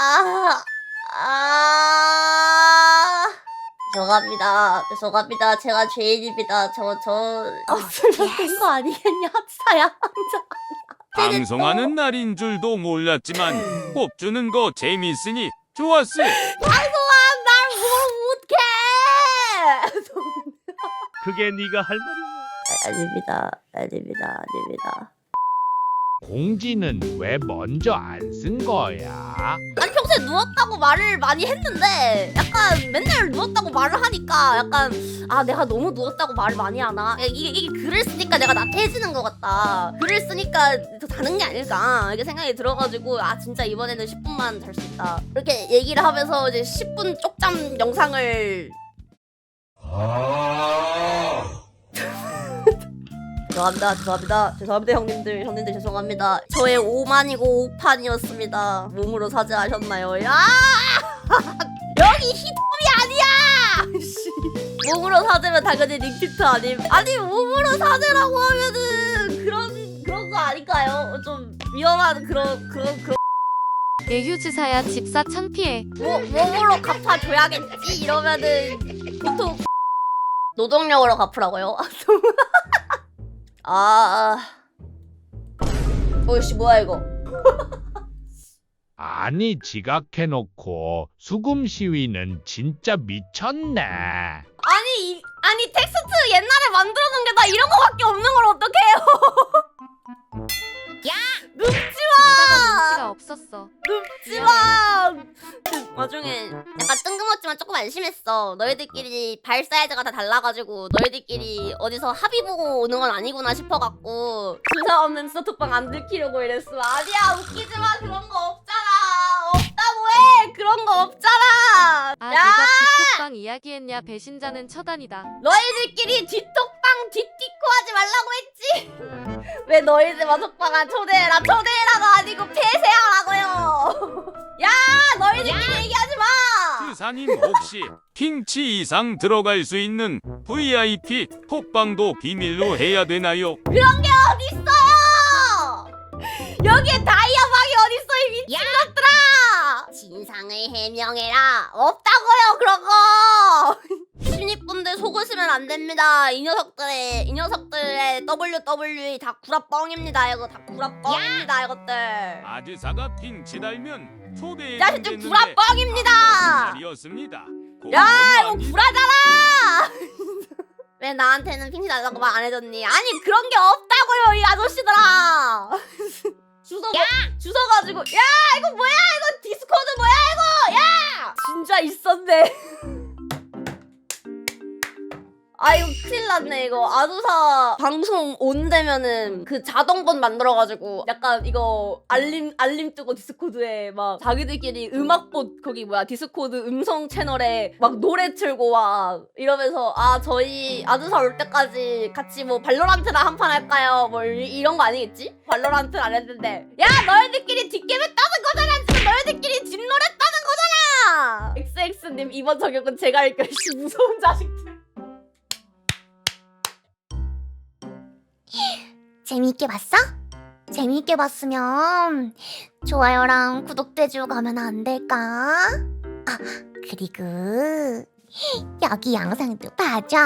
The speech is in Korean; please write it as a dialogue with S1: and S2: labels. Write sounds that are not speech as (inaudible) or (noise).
S1: 아, 아. 죄송합니다. 죄송합니다. 제가 죄인입니다. 저, 저. 된거 아니겠냐, (laughs) 사야.
S2: 방송하는 날인 줄도 몰랐지만 뽑주는 거 재밌으니 좋았어.
S1: 날뭐 못해!
S3: 그게 네가 할 말이야.
S1: 아닙니다. 아닙니다. 아닙니다.
S3: 공지는 왜 먼저 안 쓴 거야?
S1: 아니 평소에 누웠다고 말을 많이 했는데 약간 맨날 누웠다고 말을 하니까 약간 아 내가 너무 누웠다고 말을 많이 하나? 이게, 이게 글을 쓰니까 내가 나태해지는 것 같다. 글을 쓰니까 더 자는 게 아닐까? 이렇게 생각이 들어가지고 아 진짜 이번에는 10분만 잘 수 있다. 이렇게 얘기를 하면서 이제 10분 쪽잠 영상을 죄송합니다 죄송합니다. 죄송합니다 형님들. 형님들 죄송합니다. 저의 5만이고 5판이었습니다. 몸으로 사죄하셨나요? 야! (laughs) 여기 히톱이 아니야! 씨. 몸으로 사죄면 당연히 닉피트 아님. 아니 몸으로 사죄라고 하면은 그런 그런 거 아닐까요? 좀 위험한 그런 그런 그런.
S4: 예휴지사야 집사 창피해.
S1: 뭐, 몸으로 갚아줘야겠지? 이러면은 보통 노동력으로 갚으라고요 (laughs) 아, 아. 어이씨 뭐야 이거 (laughs)
S3: 아니 지각해놓고 수금 시위는 진짜 미쳤네.
S1: 아니 이, 아니 텍스트 옛날에 만들어 놓은 게다 이런 거밖에 없는 걸 어떡해요 (laughs) 야 눕지
S4: 눈치가
S1: 마
S4: 없었어.
S1: 눕지 마 그 와중에 안심했어. 너희들끼리 발 사이즈가 다 달라가지고 너희들끼리 어디서 합의 보고 오는 건 아니구나 싶어갖고 주사 없는 스토톡방 안 들키려고 이랬어. 아니야 웃기지 마. 그런 거 없잖아. 없다고 해. 그런 거 없잖아.
S4: 아
S1: 야
S4: 누가 뒷톡방 이야기했냐 배신자는 처단이다.
S1: 너희들끼리 뒷톡방 뒷디코 하지 말라고 했지? (laughs) 왜 너희들만 속방안 초대해라 초대해라가 아니고 폐쇄하라고요? (laughs) 야 너희들끼리 얘기하지 마
S2: 주사님 혹시 킹치 이상 들어갈 수 있는 VIP 톡방도 비밀로 해야 되나요?
S1: 그런 게 어딨어요? 여기에 다이아방이 어딨어 이 미친 것들아! 진상을 해명해라. 없다고요 그런 거 (laughs) 신입분들 속으시면 안 됩니다. 이 녀석들의 이 녀석들의 WWE 다 구라뻥입니다. 이거 다 구라뻥입니다 이것들.
S2: 아드사가 킹치 달면 초대해
S1: 이 자식들 구라뻥입니다
S2: 말이었습니다.
S1: 야 이거 구라잖아! (laughs) 왜 나한테는 핑치 달라고 말 안 해줬니? 아니 그런 게 없다고요 이 아저씨들아! 주소 주소 가지고 야 이거 뭐야? 이거 디스코드 뭐야 이거? 야! 진짜 있었네 (laughs) 아 이거 큰일 났네 이거. 아두사 방송 온 되면은 그 자동번 만들어가지고 약간 이거 알림 알림 뜨고 디스코드에 막 자기들끼리 음악봇 거기 뭐야 디스코드 음성 채널에 막 노래 틀고 막 이러면서 아 저희 아두사 올 때까지 같이 뭐 발로란트나 한 판 할까요? 뭐 이- 이런 거 아니겠지? 발로란트 안 했는데. 야 너희들끼리 뒷게임 했다는 거잖아! 지금 너희들끼리 뒷노랬다는 거잖아! XX님 이번 저격은 제가 (laughs) 씨 무서운 자식들
S5: 재미있게 봤어? 재미있게 봤으면 좋아요랑 구독도 해주고 가면 안 될까? 아, 그리고 (gasps) 여기 영상도 봐줘.